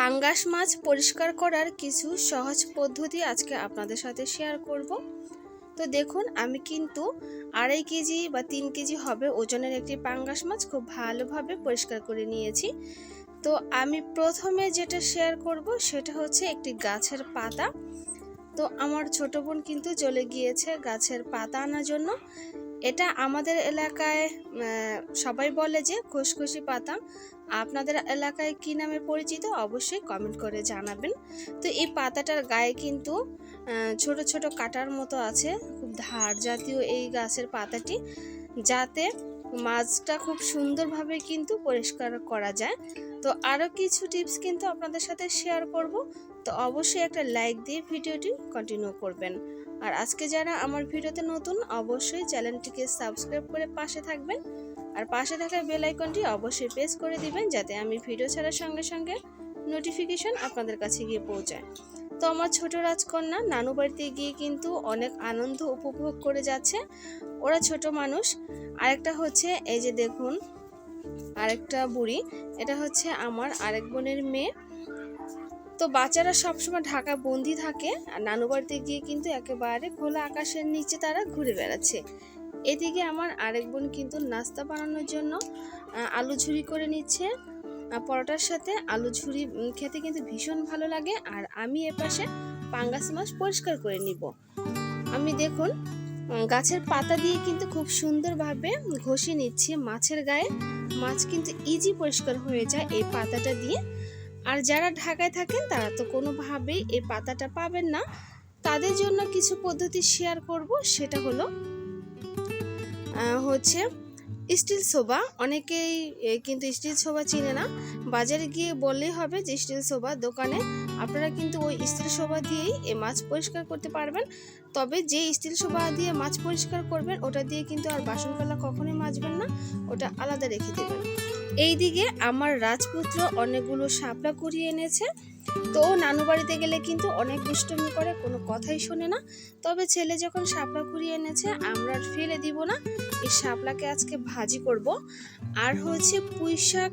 পাঙ্গাস মাছ পরিষ্কার করার কিছু সহজ পদ্ধতি আজকে আপনাদের সাথে শেয়ার করব। তো দেখুন, আমি কিন্তু আড়াই কেজি বা তিন কেজি হবে ওজনের একটি পাঙ্গাস মাছ খুব ভালোভাবে পরিষ্কার করে নিয়েছি। তো আমি প্রথমে যেটা শেয়ার করব সেটা হচ্ছে একটি গাছের পাতা। তো আমার ছোট বোন কিন্তু চলে গিয়েছে গাছের পাতা আনার জন্য। এটা আমাদের এলাকায় সবাই বলে যে খুশখুশি পাতা আপনাদের এলাকায় কি নামে পরিচিত অবশ্যই কমেন্ট করে জানাবেন। তো এই পাতাটার গায়ে কিন্তু ছোট ছোট কাটার মতো আছে। খুব ধার জাতীয় এই গাছের পাতাটি। যাতে মাছটা খুব সুন্দরভাবে কিন্তু পরিষ্কার করা যায়। তো আরও কিছু টিপস কিন্তু আপনাদের সাথে শেয়ার করব। তো অবশ্যই একটা লাইক দিয়ে ভিডিওটি কন্টিনিউ করবেন। আর আজকে যারা আমার ভিডিওতে নতুন, অবশ্যই চ্যানেলটিকে সাবস্ক্রাইব করে পাশে থাকবেন। আর পাশে থাকা বেল আইকনটি অবশ্যই প্রেস করে দিবেন, যাতে আমি ভিডিও ছাড়ার সঙ্গে সঙ্গে নোটিফিকেশন আপনাদের কাছে গিয়ে পৌঁছায়। তো আমার ছোট রাজকন্যা নানু বাড়িতে গিয়ে কিন্তু অনেক আনন্দ উপভোগ করে যাচ্ছে। ওরা ছোট মানুষ। আরেকটা হচ্ছে, এই যে দেখুন, আরেকটা বুড়ি। এটা হচ্ছে আমার আরেক বোনের মেয়ে। তো বাচ্চারা সবসময় ঢাকা বন্দি থাকে। আর নানু বাড়িতে গিয়ে কিন্তু একেবারে খোলা আকাশের নিচে তারা ঘুরে বেড়াচ্ছে। এদিকে আমার আরেক বোন কিন্তু নাস্তা বানানোর জন্য আলু ঝুরি করে নিচ্ছে। পরোটার সাথে আলু ঝুরি খেতে কিন্তু ভীষণ ভালো লাগে। আর আমি এপাশে পাঙ্গাস মাছ পরিষ্কার করে নিব। আমি দেখুন গাছের পাতা দিয়ে কিন্তু খুব সুন্দরভাবে ঘষে নিচ্ছি মাছের গায়ে। মাছ কিন্তু ইজি পরিষ্কার হয়ে যায় এই পাতাটা দিয়ে। আর যারা ঢাকায় থাকেন, তারা তো কোনোভাবেই এই পাতাটা পাবেন না। তাদের জন্য কিছু পদ্ধতি শেয়ার করব, সেটা হলো হচ্ছে স্টিল সোবা, অনেকেই কিন্তু স্টিল সোবা চিনে না। বাজারে গিয়ে বললেই হবে যে স্টিল সোবা দোকানে আপনারা কিন্তু ওই স্টিল সোবা দিয়েই এ মাছ পরিষ্কার করতে পারবেন। তবে যে স্টিল সোবা দিয়ে মাছ পরিষ্কার করবেন, ওটা দিয়ে কিন্তু আর বাসন কলা কখনোই মাজবেন না, ওটা আলাদা রেখে দেবেন। এইদিকে আমার রাজপুত্র অনেকগুলো শাপলা কুড়িয়ে এনেছে। তো নানু বাড়িতে গেলে কিন্তু অনেক দুষ্টমি করে, কোনো কথাই শোনে না। তবে ছেলে যখন শাপলা কুড়িয়ে এনেছে, আমরা আর ফেলে দিব না। এই শাপলাকে আজকে ভাজি করব। আর হচ্ছে পুঁই শাক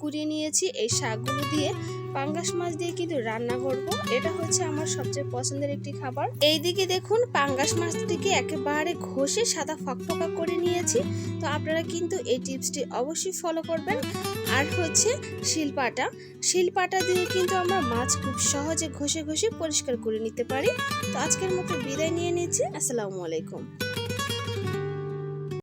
কুড়িয়ে নিয়েছি। এই শাকগুলো দিয়ে পাঙ্গাস মাছ দিয়ে কিন্তু রান্না করব। এটা হচ্ছে আমার সবচেয়ে পছন্দের একটি খাবার। এইদিকে দেখুন, পাঙ্গাস মাছটিকে একেবারে ঘষে সাদা ফকফকা করে নিয়েছি। তো আপনারা কিন্তু এই টিপসটি অবশ্যই ফলো করবেন। আর হচ্ছে শিলপাটা। শিলপাটা দিয়ে কিন্তু আমরা মাছ খুব সহজে ঘষে ঘষে পরিষ্কার করে নিতে পারি। তো আজকের মতো বিদায় নিয়ে নিচ্ছি। আসসালামু আলাইকুম।